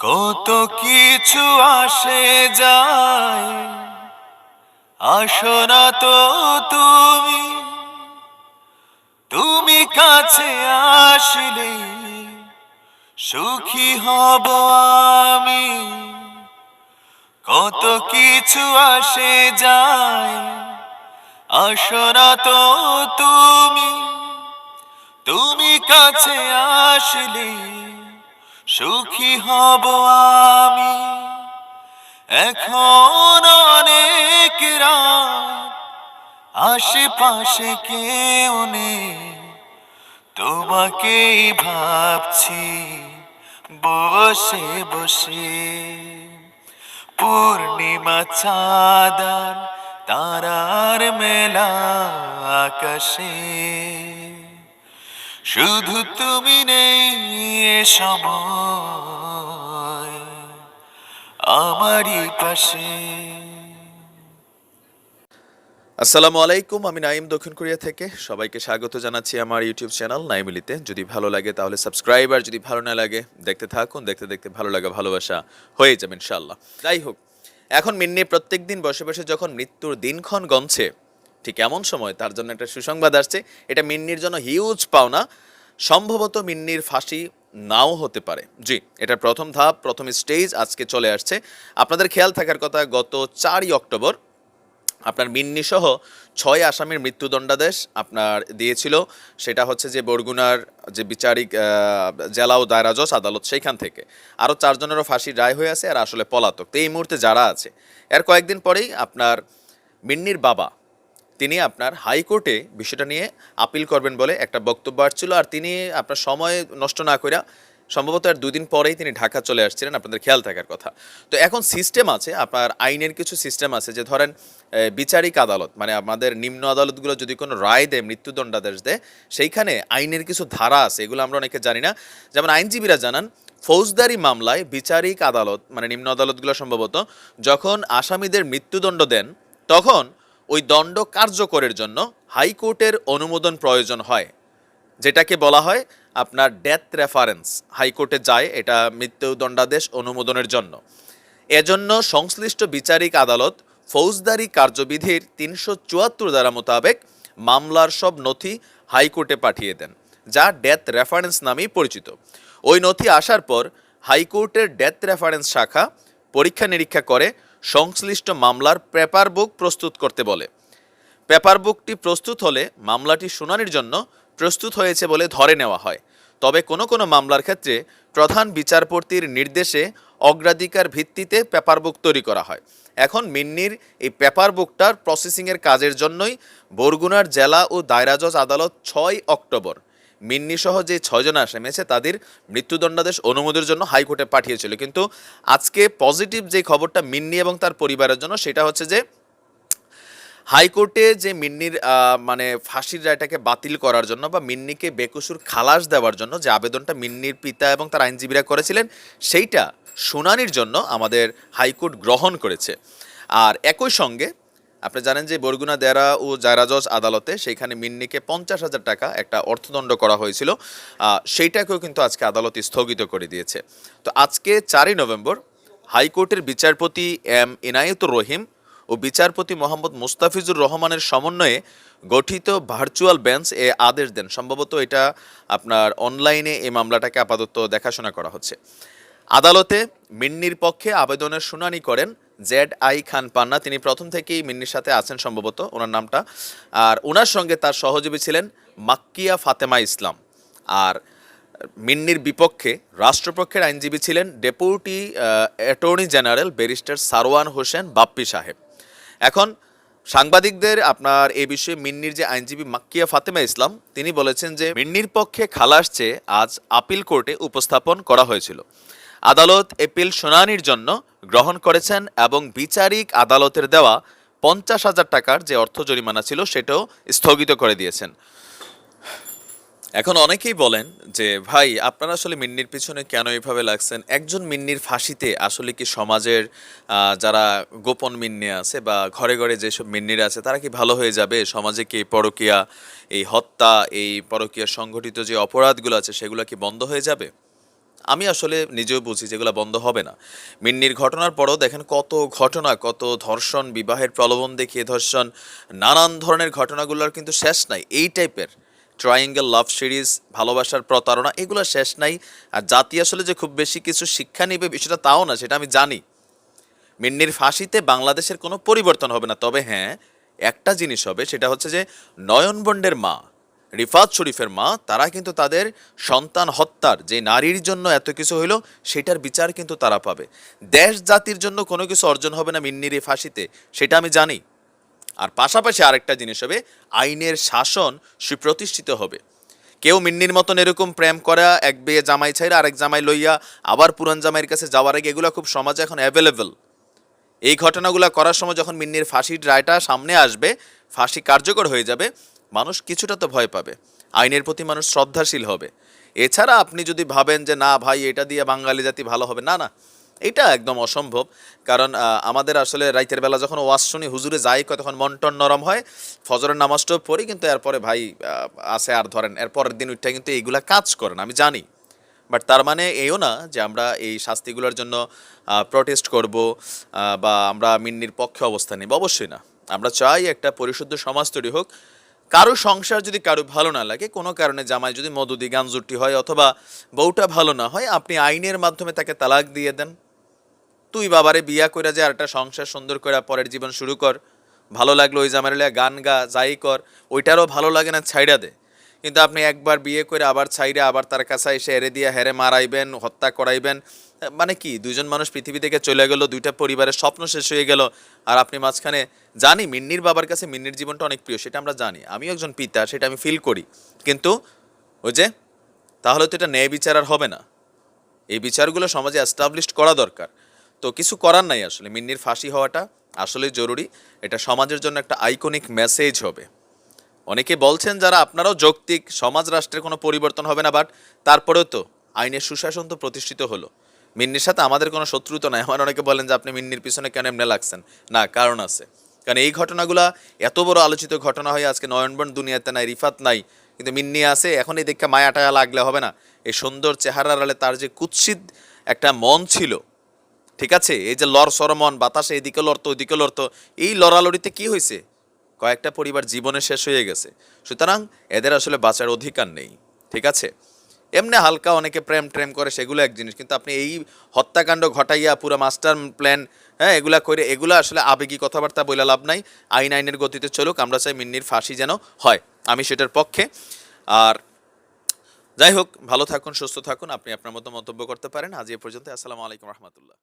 কত কিছু আসে যায়। আসো না তো তুমি তুমি কাছে আসলে সুখী হব আমি। কত কিছু আসে যায়, আসো না তো তুমি তুমি কাছে আসলে সুখী হব আমি। এখন অনেক আশেপাশে কেউ নেই। তোমাকেই ভাবছি, বসে বসে। পূর্ণিমা চাঁদার, তারার মেলা আকাশে। শুধু তুমি নেই এ সময় আমারই পাশে। আসসালামু আলাইকুম, আমি নাইম দক্ষিণ কোরিয়া থেকে। সবাইকে স্বাগত জানাচ্ছি আমার ইউটিউব চ্যানেল নাইমিলিতে। যদি ভালো লাগে তাহলে সাবস্ক্রাইব, আর যদি ভালো না লাগে, দেখতে থাকুন, দেখতে দেখতে ভালো লাগা, ভালোবাসা হয়ে যাবে ইনশাল্লাহ যাই হোক, এখন মিন্নি প্রত্যেক দিন বসে বসে যখন মৃত্যুর দিনক্ষণ গমছে ঠিক এমন সময় তার জন্য একটা সুসংবাদ আসছে। এটা মিন্নির জন্য হিউজ পাওনা। সম্ভবত মিন্নির ফাঁসি নাও হতে পারে। জি, এটা প্রথম ধাপ, প্রথম স্টেজ আজকে চলে আসছে। আপনাদের খেয়াল থাকার কথা, গত চারই অক্টোবর আপনার মিন্নি সহ ছয় আসামির মৃত্যুদণ্ডাদেশ আপনার দিয়েছিল। সেটা হচ্ছে যে বরগুনার যে বিচারিক জেলা ও দায়রা জজ আদালত সেইখান থেকে। আরও চারজনেরও ফাঁসির রায় হয়ে আছে আর আসলে পলাতক। তো এই মুহূর্তে যারা আছে, এর কয়েকদিন পরেই আপনার মিন্নির বাবা তিনি আপনার হাইকোর্টে বিষয়টা নিয়ে আপিল করবেন বলে একটা বক্তব্য আসছিল। আর তিনি আপনার সময় নষ্ট না কইরা সম্ভবত আর দুদিন পরেই তিনি ঢাকা চলে আসছিলেন, আপনাদের খেয়াল থাকার কথা। তো এখন সিস্টেম আছে, আপনার আইনের কিছু সিস্টেম আছে যে ধরেন বিচারিক আদালত মানে আমাদের নিম্ন আদালতগুলো যদি কোনো রায় দেয়, মৃত্যুদণ্ডাদেশ দেয়, সেইখানে আইনের কিছু ধারা আছে, এগুলো আমরা অনেকে জানি না। যেমন আইনজীবীরা জানান, ফৌজদারি মামলায় বিচারিক আদালত মানে নিম্ন আদালতগুলো সম্ভবত, যখন আসামিদের মৃত্যুদণ্ড দেন, তখন ওই দণ্ড কার্যকরের জন্য হাইকোর্টের অনুমোদন প্রয়োজন হয়, যেটাকে বলা হয় আপনার ডেথ রেফারেন্স হাইকোর্টে যায়, এটা মৃত্যুদণ্ডাদেশ অনুমোদনের জন্য। এজন্য সংশ্লিষ্ট বিচারিক আদালত ফৌজদারি কার্যবিধির তিনশো চুয়াত্তর ধারা মোতাবেক মামলার সব নথি হাইকোর্টে পাঠিয়ে দেন, যা ডেথ রেফারেন্স নামেই পরিচিত। ওই নথি আসার পর হাইকোর্টের ডেথ রেফারেন্স শাখা পরীক্ষা নিরীক্ষা করে সংশ্লিষ্ট মামলার পেপার বুক প্রস্তুত করতে বলে। পেপার বুকটি প্রস্তুত হলে মামলাটি শুনানির জন্য প্রস্তুত হয়েছে বলে ধরে নেওয়া হয়। তবে কোনো কোনো মামলার ক্ষেত্রে প্রধান বিচারপতির নির্দেশে অগ্রাধিকার ভিত্তিতে পেপার বুক তৈরি করা হয়। এখন মিন্নির এই পেপার বুকটার প্রসেসিংয়ের কাজের জন্যই বরগুনার জেলা ও দায়রা জজ আদালত ছয় অক্টোবর মিন্নি সহ যে ছয়জন আসামি আছে তাদের মৃত্যুদণ্ডাদেশ অনুমোদনের জন্য হাইকোর্টে পাঠিয়েছিল। কিন্তু আজকে পজিটিভ যে খবরটা মিন্নি এবং তার পরিবারের জন্য, সেটা হচ্ছে যে হাইকোর্টে যে মিন্নির মানে ফাঁসির রায়টাকে বাতিল করার জন্য বা মিন্নিকে বেকসুর খালাস দেওয়ার জন্য যে আবেদনটা মিন্নির পিতা এবং তার আইনজীবীরা করেছিলেন, সেইটা শুনানির জন্য আমাদের হাইকোর্ট গ্রহণ করেছে। আর একই সঙ্গে আপনি জানেন যে বরগুনা, দেরা ও জায়রাজজ আদালতে সেইখানে মিন্নিকে পঞ্চাশ হাজার টাকা একটা অর্থদণ্ড করা হয়েছিল। সেইটাকেও কিন্তু আজকে আদালত স্থগিত করে দিয়েছে। তো আজকে চারই নভেম্বর হাইকোর্টের বিচারপতি এম ইনায়েতুর রহিম ও বিচারপতি মোহাম্মদ মুস্তাফিজুর রহমানের সমন্বয়ে গঠিত ভার্চুয়াল বেঞ্চ এ আদেশ দেন। সম্ভবত এটা আপনার অনলাইনে এই মামলাটাকে আপাতত দেখাশোনা করা হচ্ছে। আদালতে মিন্নির পক্ষে আবেদনের শুনানি করেন জেড আই খান পান্না, তিনি প্রথম থেকেই মিন্নির সাথে আছেন সম্ভবত ওনার নামটা। আর ওনার সঙ্গে তার সহযোগী ছিলেন মাক্কিয়া ফাতেমা ইসলাম। আর মিন্নির বিপক্ষে রাষ্ট্রপক্ষের আইনজীবী ছিলেন deputy attorney general barrister Sarwan Hossain Bappi সাহেব। এখন সাংবাদিকদের আপনার এ বিষয়ে মিন্নির যে আইনজীবী মাক্কিয়া ফাতেমা ইসলাম, তিনি বলেছেন যে মিন্নির পক্ষে খালাস চেয়ে আজ আপিল কোর্টে উপস্থাপন করা হয়েছিল। আদালত এপিল শুনানির জন্য গ্রহণ করেছেন এবং বিচারিক আদালতের দেওয়া পঞ্চাশ হাজার টাকার যে অর্থ জরিমানা ছিল সেটাও স্থগিত করে দিয়েছেন। এখন অনেকেই বলেন যে, ভাই, আপনারা আসলে মিন্নির পিছনে কেন এইভাবে লাগছেন? একজন মিন্নির ফাঁসিতে আসলে কি সমাজের যারা গোপন মিন্নি আছে বা ঘরে ঘরে যেসব মিন্নিরা আছে, তারা কি ভালো হয়ে যাবে? সমাজে কি পরকীয়া, এই হত্যা, এই পরকীয়া সংগঠিত যে অপরাধগুলো আছে, সেগুলো কি বন্ধ হয়ে যাবে? আমি আসলে নিজেও বুঝি যেগুলো বন্ধ হবে না। মিন্নির ঘটনার পরও দেখেন কত ঘটনা, কত ধর্ষণ, বিবাহের প্রলোভন দেখিয়ে ধর্ষণ, নানান ধরনের ঘটনাগুলোর কিন্তু শেষ নাই। এই টাইপের ট্রায়াঙ্গেল লাভ সিরিজ ভালোবাসার প্রতারণা, এগুলো শেষ নাই। আর জাতি আসলে যে খুব বেশি কিছু শিক্ষা নেবে, বিষয়টা তাও না, সেটা আমি জানি। মিন্নির ফাঁসিতে বাংলাদেশের কোনো পরিবর্তন হবে না। তবে হ্যাঁ একটা জিনিস হবে, সেটা হচ্ছে যে নয়নবন্ডের মা রিফাত শরীফের মা, তারা কিন্তু তাদের সন্তান হত্যার যে নারীর জন্য এত কিছু হইল, সেটার বিচার কিন্তু তারা পাবে। দেশ জাতির জন্য কোনো কিছু অর্জন হবে না মিন্নির এই ফাঁসিতে, সেটা আমি জানি। আর পাশাপাশি আরেকটা জিনিস হবে, আইনের শাসন সুপ্রতিষ্ঠিত হবে। কেউ মিন্নির মতন এরকম প্রেম করা, এক বিয়ে জামাই ছাইরা আরেক জামাই লইয়া আবার পুরান জামাইয়ের কাছে যাওয়ার আগে এগুলো খুব সমাজে এখন অ্যাভেলেবেল এই ঘটনাগুলো করার সময় যখন মিন্নির ফাঁসির রায়টা সামনে আসবে, ফাঁসি কার্যকর হয়ে যাবে মানুষ কিছুটা তো ভয় পাবে। আইনের প্রতি মানুষ শ্রদ্ধাশীল হবে। এছাড়া আপনি যদি ভাবেন যে, না ভাই, এটা দিয়ে বাঙালি জাতি ভালো হবে। না না। এটা একদম অসম্ভব। কারণ আমাদের আসলে রাইতের বেলা যখন ওয়াজ শুনি, হুজুরে যাই তখন মন টন নরম হয়। ফজরের নামাজটাও পড়ি, কিন্তু এরপরে ভাই আছে আর ধরেন এরপরের দিন উঠটা কিন্তু এইগুলা কাজ করেন, আমি জানি। বাট তার মানে এও না যে, আমরা এই শাস্তিগুলোর জন্য প্রটেস্ট করব বা আমরা মিন্নির পক্ষে অবস্থান নিব। অবশ্যই না। আমরা চাই একটা পরিশুদ্ধ সমাজ তৈরি হোক। কারও সংসার যদি কারও ভালো না লাগে, কোনো কারণে জামাই যদি মধুদি গাঞ্জুটি হয় অথবা বউটা ভালো না হয়, আপনি আইনের মাধ্যমে তাকে তালাক দিয়ে দেন। তুই বাবারে বিয়া কইরা যে আর সংসার সুন্দর করে পরের জীবন শুরু কর। ভালো লাগল ওই জামাই লিয়া, গান গা, যাই কর, ওইটারও ভালো লাগে না, ছাইড়া দে। কিন্তু আপনি একবার বিয়ে করে আবার ছাইড়ে আবার তার কাছে এসে এড়ে দিয়ে হেরে মারাইবেন, হত্যা করাইবেন মানে কি দুজন মানুষ পৃথিবী থেকে চলে গেল, দুইটা পরিবারের স্বপ্ন শেষ হয়ে গেল, আর আপনি মাঝখানে জানি মিন্নির বাবার কাছে মিন্নির জীবনটা অনেক প্রিয়, সেটা আমরা জানি। আমিও একজন পিতা, সেটা আমি ফিল করি। কিন্তু ওই যে, তাহলে তো এটা ন্যায় বিচার আর হবে না। এই বিচারগুলো সমাজে অ্যাস্টাবলিশড করা দরকার। তো কিছু করার নাই আসলে, মিন্নির ফাঁসি হওয়াটা আসলে জরুরি। এটা সমাজের জন্য একটা আইকনিক মেসেজ হবে। অনেকে বলছেন যারা, আপনারাও যৌক্তিক, সমাজ, রাষ্ট্রের কোনো পরিবর্তন হবে না বাট তারপরেও তো আইনের সুশাসন তো প্রতিষ্ঠিত হলো। মিন্নির সাথে আমাদের কোনো শত্রুতা নাই। আমার অনেকে বলেন যে আপনি মিন্নির পিছনে কেন এমনি লাগছেন? না, কারণ আছে। কারণ এই ঘটনাগুলা এত বড় আলোচিত ঘটনা হয়ে, আজকে নয়নবন দুনিয়াতে নাই, রিফাত নাই, কিন্তু মিন্নি আছে এখন এই দেখে মায়া টায়া লাগলে হবে না। এই সুন্দর চেহারার আলে তার যে কুৎসিত একটা মন ছিল, ঠিক আছে? এই যে লড় সরমন, বাতাসে এদিকে লড়তো ওইদিকে লড়তো, এই লড়ালড়িতে কি হয়েছে? কয়েকটা পরিবার জীবনে শেষ হয়ে গেছে। সুতরাং এদের আসলে বাঁচার অধিকার নেই, ঠিক আছে? এমনি হালকা অনেকে প্রেম ট্রেম করে, সেগুলো এক জিনিস। কিন্তু আপনি এই হত্যাকাণ্ড ঘটাইয়া পুরো মাস্টার প্ল্যান হ্যাঁ এগুলা করে, এগুলো আসলে আবেগী কথাবার্তা বলে লাভ নাই। আইন আইনের গতিতে চলুক, আমরা চাই মিন্নির ফাঁসি যেন হয়। আমি সেটার পক্ষে। আর যাই হোক, ভালো থাকুন, সুস্থ থাকুন, আপনি আপনার মতো মন্তব্য করতে পারেন। আজ এ পর্যন্ত আসসালামু আলাইকুম, রহমতুল্লাহ।